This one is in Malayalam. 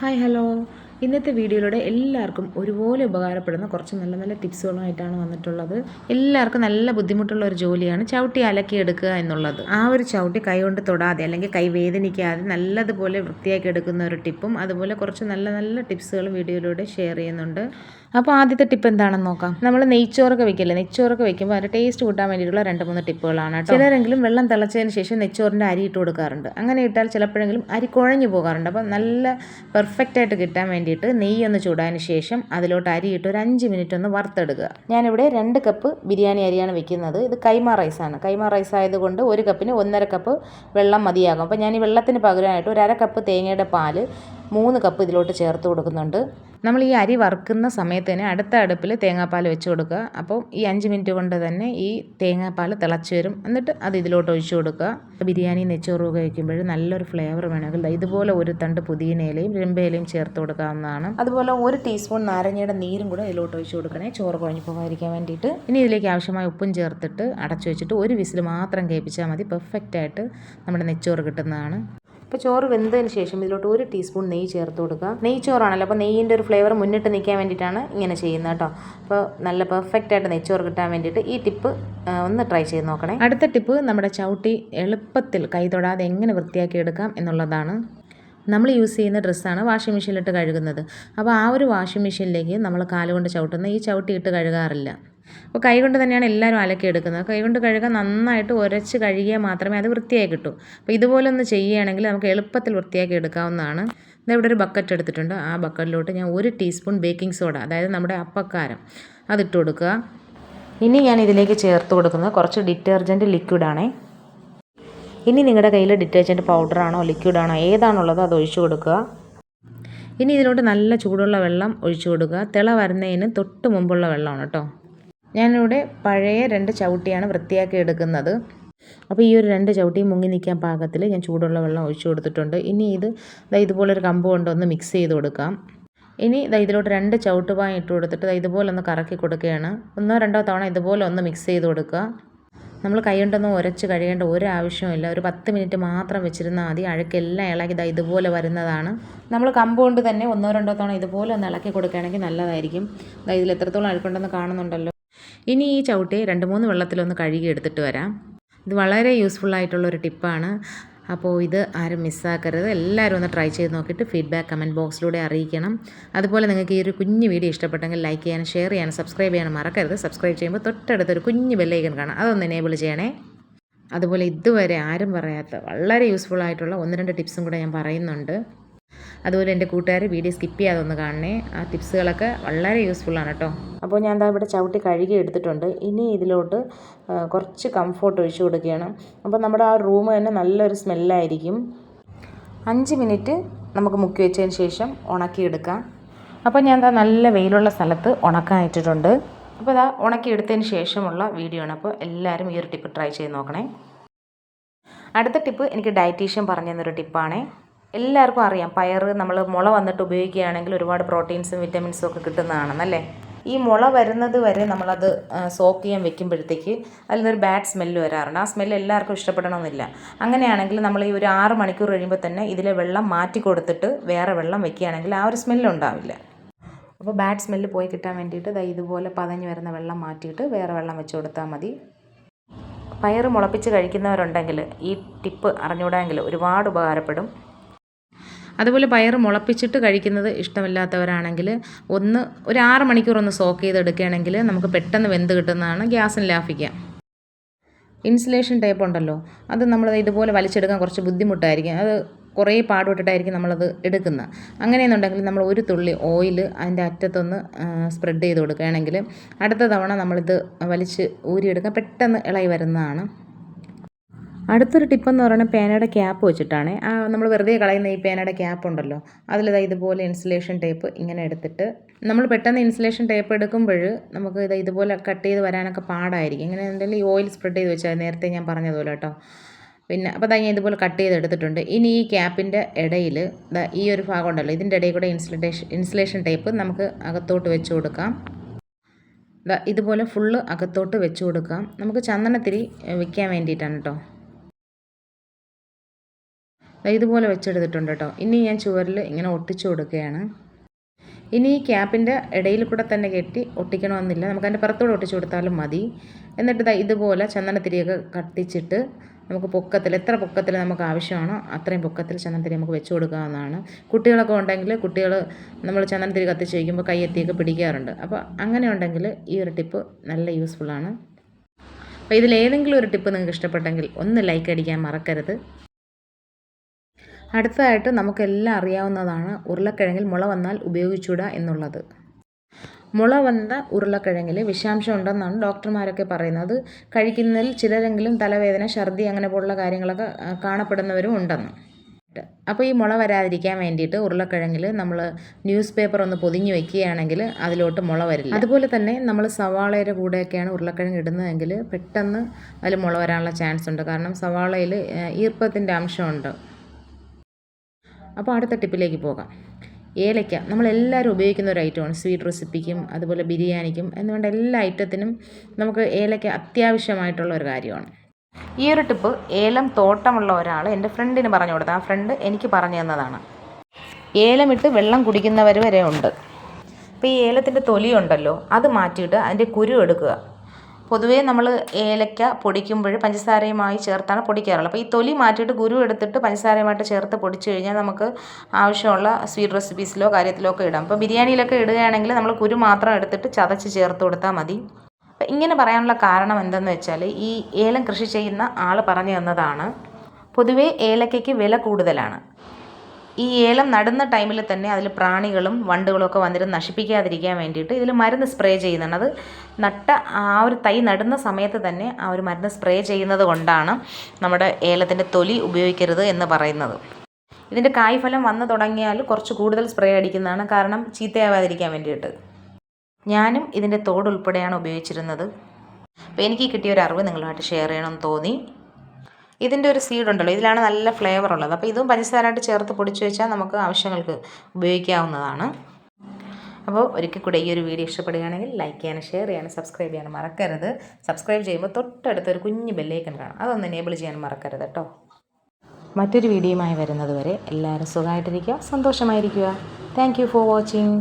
ഹായ് ഹലോ ഇന്നത്തെ വീഡിയോയിലൂടെ എല്ലാവർക്കും ഒരുപോലെ ഉപകാരപ്പെടുന്ന കുറച്ച് നല്ല നല്ല ടിപ്സുകളുമായിട്ടാണ് വന്നിട്ടുള്ളത്. എല്ലാവർക്കും നല്ല ബുദ്ധിമുട്ടുള്ള ഒരു ജോലിയാണ് ചവിട്ടി അലക്കി എടുക്കുക എന്നുള്ളത്. ആ ഒരു ചവിട്ടി കൈ കൊണ്ട് തൊടാതെ അല്ലെങ്കിൽ കൈ വേദനിക്കാതെ നല്ലതുപോലെ വൃത്തിയാക്കി എടുക്കുന്ന ഒരു ടിപ്പും അതുപോലെ കുറച്ച് നല്ല നല്ല ടിപ്സുകളും വീഡിയോയിലൂടെ ഷെയർ ചെയ്യുന്നുണ്ട്. അപ്പോൾ ആദ്യത്തെ ടിപ്പ് എന്താണെന്ന് നോക്കാം. നമ്മൾ നെയ്ച്ചോറൊക്കെ വെക്കില്ലേ? നെയ്ച്ചോറൊക്കെ വെക്കുമ്പോൾ അതിന്റെ ടേസ്റ്റ് കൂട്ടാൻ വേണ്ടിയിട്ടുള്ള രണ്ട് മൂന്ന് ടിപ്പുകളാണ് കേട്ടോ. ചിലരെങ്കിലും വെള്ളം തിളച്ചതിന് ശേഷം നെയ്ച്ചോറിന്റെ അരി ഇട്ട് കൊടുക്കാറുണ്ട്. അങ്ങനെ ഇട്ടാൽ ചിലപ്പോഴെങ്കിലും അരി കുഴഞ്ഞു പോകാറുണ്ട്. അപ്പോൾ നല്ല പെർഫെക്റ്റ് ആയിട്ട് കിട്ടാൻ വേണ്ടിയിട്ട് നെയ്യ് ഒന്ന് ചൂടാതിന് ശേഷം അതിലോട്ട് അരി ഇട്ട് ഒരു അഞ്ച് മിനിറ്റ് ഒന്ന് വറുത്തെടുക്കുക. ഞാനിവിടെ രണ്ട് കപ്പ് ബിരിയാണി അരിയാണ് വെക്കുന്നത്. ഇത് കൈമ റൈസാണ് കൈമ റൈസ് ആയതുകൊണ്ട് ഒരു കപ്പിന് ഒന്നര കപ്പ് വെള്ളം മതിയാകും. അപ്പോൾ ഞാൻ ഈ വെള്ളത്തിന് പകരമായിട്ട് ഒരു അര കപ്പ് തേങ്ങയുടെ പാൽ മൂന്ന് കപ്പ് ഇതിലോട്ട് ചേർത്ത് കൊടുക്കുന്നുണ്ട്. നമ്മൾ ഈ അരി വറുക്കുന്ന സമയത്ത് തന്നെ അടുത്ത അടുപ്പിൽ തേങ്ങാപ്പാൽ വെച്ച് കൊടുക്കുക. അപ്പോൾ ഈ അഞ്ച് മിനിറ്റ് കൊണ്ട് തന്നെ ഈ തേങ്ങാപ്പാൽ തിളച്ച് വരും. എന്നിട്ട് അത് ഇതിലോട്ട് ഒഴിച്ചു കൊടുക്കുക. ബിരിയാണി നെച്ചോറും കഴിക്കുമ്പോൾ നല്ലൊരു ഫ്ലേവർ വേണമെങ്കിൽ ഇതുപോലെ ഒരു തണ്ട് പുതിയനയിലയും രമ്പയിലയും ചേർത്ത് കൊടുക്കാവുന്നതാണ്. അതുപോലെ ഒരു ടീസ്പൂൺ നാരങ്ങയുടെ നീരും കൂടെ ഇതിലോട്ട് ഒഴിച്ചു കൊടുക്കണേ. ചോറ് കുഴഞ്ഞു പോകാതിരിക്കാൻ വേണ്ടിയിട്ട്. ഇനി ഇതിലേക്ക് ആവശ്യമായ ഉപ്പും ചേർത്തിട്ട് അടച്ചു വെച്ചിട്ട് ഒരു വിസിൽ മാത്രം കേൾപ്പിച്ചാൽ മതി. പെർഫെക്റ്റായിട്ട് നമ്മുടെ നെച്ചോറ് കിട്ടുന്നതാണ്. അപ്പോൾ ചോറ് വെന്തതിന് ശേഷം ഇതിലോട്ട് ഒരു ടീസ്പൂൺ നെയ്യ് ചേർത്ത് കൊടുക്കുക. നെയ്യ് ചോറാണല്ലോ അപ്പോൾ നെയ്യിന്റെ ഒരു ഫ്ലേവർ മുന്നിട്ട് നിൽക്കാൻ വേണ്ടിയിട്ടാണ് ഇങ്ങനെ ചെയ്യുന്നത് കേട്ടോ. അപ്പോൾ നല്ല പെർഫെക്റ്റ് ആയിട്ട് നെയ്ച്ചോറ് കിട്ടാൻ വേണ്ടിയിട്ട് ഈ ടിപ്പ് ഒന്ന് ട്രൈ ചെയ്ത് നോക്കണേ. അടുത്ത ടിപ്പ് നമ്മുടെ ചവിട്ടി എളുപ്പത്തിൽ കൈ തൊടാതെ എങ്ങനെ വൃത്തിയാക്കി എടുക്കാം എന്നുള്ളതാണ്. നമ്മൾ യൂസ് ചെയ്യുന്ന ഡ്രസ്സാണ് വാഷിംഗ് മെഷീനിലിട്ട് കഴുകുന്നത്. അപ്പോൾ ആ ഒരു വാഷിംഗ് മെഷീനിലേക്ക് നമ്മൾ കാലുകൊണ്ട് ചവിട്ടുന്ന ഈ ചവിട്ടി ഇട്ട് കഴുകാറില്ല. അപ്പോൾ കൈ കൊണ്ട് തന്നെയാണ് എല്ലാവരും അലക്കി എടുക്കുന്നത്. കൈ കൊണ്ട് കഴുകാൻ നന്നായിട്ട് ഉരച്ച് കഴുകിയാൽ മാത്രമേ അത് വൃത്തിയായി കിട്ടൂ. അപ്പോൾ ഇതുപോലെ ഒന്ന് ചെയ്യുകയാണെങ്കിൽ നമുക്ക് എളുപ്പത്തിൽ വൃത്തിയാക്കി എടുക്കാവുന്നതാണ്. ഇവിടെ ഒരു ബക്കറ്റ് എടുത്തിട്ടുണ്ട്. ആ ബക്കറ്റിലോട്ട് ഞാൻ ഒരു ടീസ്പൂൺ ബേക്കിംഗ് സോഡ അതായത് നമ്മുടെ അപ്പക്കാരം അതിട്ട് കൊടുക്കുക. ഇനി ഞാൻ ഇതിലേക്ക് ചേർത്ത് കൊടുക്കുന്നത് കുറച്ച് ഡിറ്റർജന്റ് ലിക്വിഡാണേ ഇനി നിങ്ങളുടെ കയ്യിൽ ഡിറ്റർജന്റ് പൗഡറാണോ ലിക്വിഡാണോ ഏതാണുള്ളത് അത് ഒഴിച്ചു കൊടുക്കുക. ഇനി ഇതിലോട്ട് നല്ല ചൂടുള്ള വെള്ളം ഒഴിച്ചു കൊടുക്കുക. തിള വരുന്നതിന് തൊട്ട് മുമ്പുള്ള വെള്ളമാണ് കേട്ടോ. ഞാനിവിടെ പഴയ രണ്ട് ചവിട്ടിയാണ് വൃത്തിയാക്കി എടുക്കുന്നത്. അപ്പോൾ ഈ ഒരു രണ്ട് ചവിട്ടി മുങ്ങി നിൽക്കാൻ പാകത്തിൽ ഞാൻ ചൂടുള്ള വെള്ളം ഒഴിച്ചു കൊടുത്തിട്ടുണ്ട്. ഇനി ഇത് ദാ ഇതുപോലൊരു കമ്പ് കൊണ്ട് ഒന്ന് മിക്സ് ചെയ്ത് കൊടുക്കാം. ഇനി ദാ ഇതിലോട്ട് രണ്ട് ചവിട്ടുപായം ഇട്ട് കൊടുത്തിട്ട് ദാ ഇതുപോലെ ഒന്ന് കറക്കി കൊടുക്കുകയാണ്. ഒന്നോ രണ്ടോ തവണ ഇതുപോലെ ഒന്ന് മിക്സ് ചെയ്ത് കൊടുക്കുക. നമ്മൾ കൈ കൊണ്ടൊന്നും ഉരച്ച് കഴിയേണ്ട ഒരു ആവശ്യമില്ല ഒരു പത്ത് മിനിറ്റ് മാത്രം വെച്ചിരുന്നാൽ മതി. അഴുക്കെല്ലാം ഇളകി ഇതാ ഇതുപോലെ വരുന്നതാണ്. നമ്മൾ കമ്പ് കൊണ്ട് തന്നെ ഒന്നോ രണ്ടോ തവണ ഇതുപോലെ ഒന്ന് ഇളക്കി കൊടുക്കുകയാണെങ്കിൽ നല്ലതായിരിക്കും. ദാ ഇതിൽ എത്രത്തോളം അഴുക്കുണ്ടെന്ന് കാണുന്നുണ്ടല്ലോ. ഇനി ഈ ചവിട്ടി രണ്ട് മൂന്ന് വെള്ളത്തിലൊന്ന് കഴുകി എടുത്തിട്ട് വരാം. ഇത് വളരെ യൂസ്ഫുൾ ആയിട്ടുള്ള ഒരു ടിപ്പാണ്. അപ്പോൾ ഇത് ആരും മിസ്സാക്കരുത് എല്ലാവരും ഒന്ന് ട്രൈ ചെയ്ത് നോക്കിയിട്ട് ഫീഡ്ബാക്ക് കമന്റ് ബോക്സിലൂടെ അറിയിക്കണം. അതുപോലെ നിങ്ങൾക്ക് ഈ ഒരു കുഞ്ഞ് വീഡിയോ ഇഷ്ടപ്പെട്ടെങ്കിൽ ലൈക്ക് ചെയ്യാനും ഷെയർ ചെയ്യാനും സബ്സ്ക്രൈബ് ചെയ്യാനും മറക്കരുത്. സബ്സ്ക്രൈബ് ചെയ്യുമ്പോൾ തൊട്ടടുത്തൊരു കുഞ്ഞു ബെല്ലൈക്കൺ കാണാം. അതൊന്ന് എനേബിൾ ചെയ്യണേ. അതുപോലെ ഇതുവരെ ആരും പറയാത്ത വളരെ യൂസ്ഫുൾ ആയിട്ടുള്ള ഒന്ന് രണ്ട് ടിപ്സും കൂടെ ഞാൻ പറയുന്നുണ്ട്. അതുപോലെ എന്റെ കൂട്ടുകാർ വീഡിയോ സ്കിപ്പ് ചെയ്യാതെ ഒന്ന് കാണണേ. ആ ടിപ്സുകളൊക്കെ വളരെ യൂസ്ഫുള്ളാണ് കേട്ടോ. അപ്പോൾ ഞാൻ എന്താ ഇവിടെ ചവിട്ടി കഴുകി എടുത്തിട്ടുണ്ട്. ഇനി ഇതിലോട്ട് കുറച്ച് കംഫോർട്ട് ഒഴിച്ചു കൊടുക്കുകയാണ്. അപ്പോൾ നമ്മുടെ ആ റൂം തന്നെ നല്ലൊരു സ്മെല്ലായിരിക്കും അഞ്ച് മിനിറ്റ് നമുക്ക് മുക്കി വെച്ചതിന് ശേഷം ഉണക്കിയെടുക്കാം അപ്പോൾ ഞാൻ എന്താ നല്ല വെയിലുള്ള സ്ഥലത്ത് ഉണക്കാൻ ഇട്ടിട്ടുണ്ട്. അപ്പോൾ ഇതാ ഉണക്കിയെടുത്തതിന് ശേഷമുള്ള വീഡിയോ ആണ്. അപ്പോൾ എല്ലാവരും ഈ ഒരു ടിപ്പ് ട്രൈ ചെയ്ത് നോക്കണേ. അടുത്ത ടിപ്പ് എനിക്ക് ഡയറ്റീഷ്യൻ പറഞ്ഞു തന്നൊരു ടിപ്പാണേ എല്ലാവർക്കും അറിയാം. പയർ നമ്മൾ മുള വന്നിട്ട് ഉപയോഗിക്കുകയാണെങ്കിൽ ഒരുപാട് പ്രോട്ടീൻസും വിറ്റമിൻസും ഒക്കെ കിട്ടുന്നതാണെന്നല്ലേ? ഈ മുള വരുന്നത് വരെ നമ്മളത് സോക്ക് ചെയ്യാൻ വെക്കുമ്പോഴത്തേക്ക് അതിൽ നിന്നൊരു ബാഡ് സ്മെല്ല് വരാറുണ്ട്. ആ സ്മെല്ല് എല്ലാവർക്കും ഇഷ്ടപ്പെടണമെന്നില്ല. അങ്ങനെയാണെങ്കിൽ നമ്മൾ ഈ ഒരു ആറ് മണിക്കൂർ കഴിയുമ്പോൾ തന്നെ ഇതിലെ വെള്ളം മാറ്റി കൊടുത്തിട്ട് വേറെ വെള്ളം വെക്കുകയാണെങ്കിൽ ആ ഒരു സ്മെല്ല് ഉണ്ടാവില്ല. അപ്പോൾ ബാഡ് സ്മെല്ല് പോയി കിട്ടാൻ വേണ്ടിയിട്ട് ദാ ഇതുപോലെ പതഞ്ഞ് വരുന്ന വെള്ളം മാറ്റിയിട്ട് വേറെ വെള്ളം വെച്ച് കൊടുത്താൽ മതി. പയർ മുളപ്പിച്ച് കഴിക്കുന്നവരുണ്ടെങ്കിൽ ഈ ടിപ്പ് അറിഞ്ഞുകൂടാമെങ്കിൽ ഒരുപാട് ഉപകാരപ്പെടും. അതുപോലെ പയർ മുളപ്പിച്ചിട്ട് കഴിക്കുന്നത് ഇഷ്ടമില്ലാത്തവരാണെങ്കിൽ ഒന്ന് ഒരു ആറ് മണിക്കൂർ ഒന്ന് സോക്ക് ചെയ്തെടുക്കുകയാണെങ്കിൽ നമുക്ക് പെട്ടെന്ന് വെന്ത് കിട്ടുന്നതാണ് ഗ്യാസിന് ലാഭിക്കാം ഇൻസുലേഷൻ ടേപ്പ് ഉണ്ടല്ലോ അത് നമ്മൾ ഇതുപോലെ വലിച്ചെടുക്കാൻ കുറച്ച് ബുദ്ധിമുട്ടായിരിക്കും. അത് കുറേ പാടുപെട്ടിട്ടായിരിക്കും നമ്മളത് എടുക്കുന്നത്. അങ്ങനെയെന്നുണ്ടെങ്കിൽ നമ്മൾ ഒരു തുള്ളി ഓയിൽ അതിന്റെ അറ്റത്തൊന്ന് സ്പ്രെഡ് ചെയ്ത് കൊടുക്കുകയാണെങ്കിൽ അടുത്ത തവണ നമ്മളിത് വലിച്ച് ഊരിയെടുക്കാൻ പെട്ടെന്ന് ഇളകി വരുന്നതാണ്. അടുത്തൊരു ടിപ്പെന്ന് പറയുന്നത് പേനയുടെ ക്യാപ്പ് വെച്ചിട്ടാണ്. ആ നമ്മൾ വെറുതെ കളയുന്ന ഈ പേനയുടെ ക്യാപ്പ് ഉണ്ടല്ലോ. അതിലിതാ ഇതുപോലെ ഇൻസുലേഷൻ ടേപ്പ് ഇങ്ങനെ എടുത്തിട്ട് നമ്മൾ പെട്ടെന്ന് ഇൻസുലേഷൻ ടേപ്പ് എടുക്കുമ്പോൾ നമുക്ക് ഇത് ഇതുപോലെ കട്ട് ചെയ്ത് വരാനൊക്കെ പാടായിരിക്കും. ഇങ്ങനെ എന്തെങ്കിലും ഈ ഓയിൽ സ്പ്രെഡ് ചെയ്ത് വെച്ചാൽ നേരത്തെ ഞാൻ പറഞ്ഞതുപോലെ കേട്ടോ. പിന്നെ അപ്പോൾ ഞാൻ ഇതുപോലെ കട്ട് ചെയ്ത് എടുത്തിട്ടുണ്ട്. ഇനി ഈ ക്യാപ്പിന്റെ ഇടയിൽ ഈ ഒരു ഭാഗം ഉണ്ടല്ലോ. ഇതിന്റെ ഇടയിൽ കൂടെ ഇൻസുലേഷൻ ഇൻസുലേഷൻ ടേപ്പ് നമുക്ക് അകത്തോട്ട് വെച്ച് കൊടുക്കാം. ഇതുപോലെ ഫുള്ള് അകത്തോട്ട് വെച്ച് കൊടുക്കാം. നമുക്ക് ചന്ദനത്തിരി വെക്കാൻ വേണ്ടിയിട്ടാണ് കേട്ടോ. ഇതുപോലെ വെച്ചെടുത്തിട്ടുണ്ട് കേട്ടോ. ഇനി ഞാൻ ചുവരിൽ ഇങ്ങനെ ഒട്ടിച്ചു കൊടുക്കുകയാണ്. ഇനി ഈ ക്യാപ്പിന്റെ ഇടയിൽ കൂടെ തന്നെ കെട്ടി ഒട്ടിക്കണമെന്നില്ല. നമുക്ക് അതിന്റെ പുറത്തൂടെ ഒട്ടിച്ചു കൊടുത്താലും മതി. എന്നിട്ട് ഇതുപോലെ ചന്ദനത്തിരിയൊക്കെ കട്ടിച്ചിട്ട് നമുക്ക് പൊക്കത്തിൽ എത്ര പൊക്കത്തിൽ നമുക്ക് ആവശ്യമാണോ അത്രയും പൊക്കത്തിൽ ചന്ദനത്തിരി നമുക്ക് വെച്ച് കൊടുക്കാവുന്നതാണ്. കുട്ടികളൊക്കെ ഉണ്ടെങ്കിൽ കുട്ടികൾ നമ്മൾ ചന്ദനത്തിരി കത്തിച്ച് വയ്ക്കുമ്പോൾ കയ്യെത്തിയൊക്കെ പിടിക്കാറുണ്ട്. അപ്പോൾ അങ്ങനെ ഉണ്ടെങ്കിൽ ഈ ഒരു ടിപ്പ് നല്ല യൂസ്ഫുള്ളാണ്. അപ്പോൾ ഇതിലേതെങ്കിലും ഒരു ടിപ്പ് നിങ്ങൾക്ക് ഇഷ്ടപ്പെട്ടെങ്കിൽ ഒന്ന് ലൈക്ക് അടിക്കാൻ മറക്കരുത്. അടുത്തതായിട്ട് നമുക്കെല്ലാം അറിയാവുന്നതാണ് ഉരുളക്കിഴങ്ങിൽ മുള വന്നാൽ ഉപയോഗിച്ചൂടാ എന്നുള്ളത്. മുള വന്ന ഉരുളക്കിഴങ്ങിൽ വിഷാംശം ഉണ്ടെന്നാണ് ഡോക്ടർമാരൊക്കെ പറയുന്നത്. കഴിക്കുന്നതിൽ ചിലരെങ്കിലും തലവേദന ഛർദി അങ്ങനെ പോലുള്ള കാര്യങ്ങളൊക്കെ കാണപ്പെടുന്നവരും ഉണ്ടെന്ന്. അപ്പോൾ ഈ മുള വരാതിരിക്കാൻ വേണ്ടിയിട്ട് ഉരുളക്കിഴങ്ങിൽ നമ്മൾ ന്യൂസ് പേപ്പർ ഒന്ന് പൊതിഞ്ഞു വെക്കുകയാണെങ്കിൽ അതിലോട്ട് മുള വരില്ല. അതുപോലെ തന്നെ നമ്മൾ സവാളയുടെ കൂടെയൊക്കെയാണ് ഉരുളക്കിഴങ്ങ് ഇടുന്നതെങ്കിൽ പെട്ടെന്ന് അതിൽ മുള വരാനുള്ള ചാൻസ് ഉണ്ട് കാരണം സവാളയിൽ ഈർപ്പത്തിന്റെ അംശമുണ്ട്. അപ്പോൾ അടുത്ത ടിപ്പിലേക്ക് പോകാം. ഏലയ്ക്ക നമ്മളെല്ലാവരും ഉപയോഗിക്കുന്ന ഒരു ഐറ്റമാണ് സ്വീറ്റ് റെസിപ്പിക്കും അതുപോലെ ബിരിയാണിക്കും എന്ന് വേണ്ട എല്ലാ ഐറ്റത്തിനും നമുക്ക് ഏലയ്ക്ക അത്യാവശ്യമായിട്ടുള്ള ഒരു കാര്യമാണ്. ഈ ഒരു ടിപ്പ് ഏലം തോട്ടമുള്ള ഒരാൾ എന്റെ ഫ്രണ്ടിന് പറഞ്ഞു കൊടുത്ത ആ ഫ്രണ്ട് എനിക്ക് പറഞ്ഞു തന്നതാണ്. ഏലമിട്ട് വെള്ളം കുടിക്കുന്നവർ വരെ ഉണ്ട്. അപ്പോൾ ഈ ഏലത്തിന്റെ തൊലിയുണ്ടല്ലോ അത് മാറ്റിയിട്ട് അതിന്റെ കുരു എടുക്കുക. പൊതുവേ നമ്മൾ ഏലക്ക പൊടിക്കുമ്പോൾ പഞ്ചസാരയുമായി ചേർത്താണ് പൊടിക്കാറുള്ളത്. അപ്പോൾ ഈ തൊലി മാറ്റിയിട്ട് കുരു എടുത്തിട്ട് പഞ്ചസാരയുമായിട്ട് ചേർത്ത് പൊടിച്ചു കഴിഞ്ഞാൽ നമുക്ക് ആവശ്യമുള്ള സ്വീറ്റ് റെസിപ്പീസിലോ കാര്യത്തിലോ ഒക്കെ ഇടാം. അപ്പോൾ ബിരിയാണിയിലൊക്കെ ഇടുകയാണെങ്കിൽ നമ്മൾ കുരു മാത്രം എടുത്തിട്ട് ചതച്ച് ചേർത്ത് കൊടുത്താൽ മതി. അപ്പം ഇങ്ങനെ പറയാനുള്ള കാരണം എന്തെന്ന് വെച്ചാൽ ഈ ഏലം കൃഷി ചെയ്യുന്ന ആൾ പറഞ്ഞു തന്നതാണ്. പൊതുവേ ഏലക്കയ്ക്ക് വില കൂടുതലാണ്. ഈ ഏലം നടുന്ന ടൈമിൽ തന്നെ അതിൽ പ്രാണികളും വണ്ടുകളും ഒക്കെ വന്നിട്ട് നശിപ്പിക്കാതിരിക്കാൻ വേണ്ടിയിട്ട് ഇതിൽ മരുന്ന് സ്പ്രേ ചെയ്യുന്നുണ്ട് അത് നട്ട ആ ഒരു തൈ നടുന്ന സമയത്ത് തന്നെ ആ ഒരു മരുന്ന് സ്പ്രേ ചെയ്യുന്നത് കൊണ്ടാണ് നമ്മുടെ ഏലത്തിന്റെ തൊലി ഉപയോഗിക്കരുത് എന്ന് പറയുന്നത്. ഇതിന്റെ കായ്ഫലം വന്നു തുടങ്ങിയാൽ കുറച്ച് കൂടുതൽ സ്പ്രേ അടിക്കുന്നതാണ് കാരണം ചീത്തയാവാതിരിക്കാൻ വേണ്ടിയിട്ട്. ഞാനും ഇതിന്റെ തോടുൾപ്പെടെയാണ് ഉപയോഗിച്ചിരുന്നത്. അപ്പോൾ എനിക്ക് കിട്ടിയ ഒരു അറിവ് നിങ്ങളുമായിട്ട് ഷെയർ ചെയ്യണമെന്ന് തോന്നി. ഇതിന്റെ ഒരു സീഡ് ഉണ്ടല്ലോ. ഇതിലാണ് നല്ല ഫ്ലേവർ ഉള്ളത്. അപ്പോൾ ഇതും പഞ്ചസാരമായിട്ട് ചേർത്ത് പൊടിച്ച് വെച്ചാൽ നമുക്ക് ആവശ്യങ്ങൾക്ക് ഉപയോഗിക്കാവുന്നതാണ്. അപ്പോൾ ഒരിക്കൽ കൂടെ ഈ ഒരു വീഡിയോ ഇഷ്ടപ്പെടുകയാണെങ്കിൽ ലൈക്ക് ചെയ്യാനും ഷെയർ ചെയ്യാനും സബ്സ്ക്രൈബ് ചെയ്യാനും മറക്കരുത്. സബ്സ്ക്രൈബ് ചെയ്യുമ്പോൾ തൊട്ടടുത്ത് ഒരു കുഞ്ഞ് ബെല്ലേക്കൻ കാണാം. അതൊന്ന് എനേബിൾ ചെയ്യാനും മറക്കരുത് കേട്ടോ. മറ്റൊരു വീഡിയോയുമായി വരുന്നത് വരെ എല്ലാവരും സുഖമായിട്ടിരിക്കുക സന്തോഷമായിരിക്കുക. Thank for watching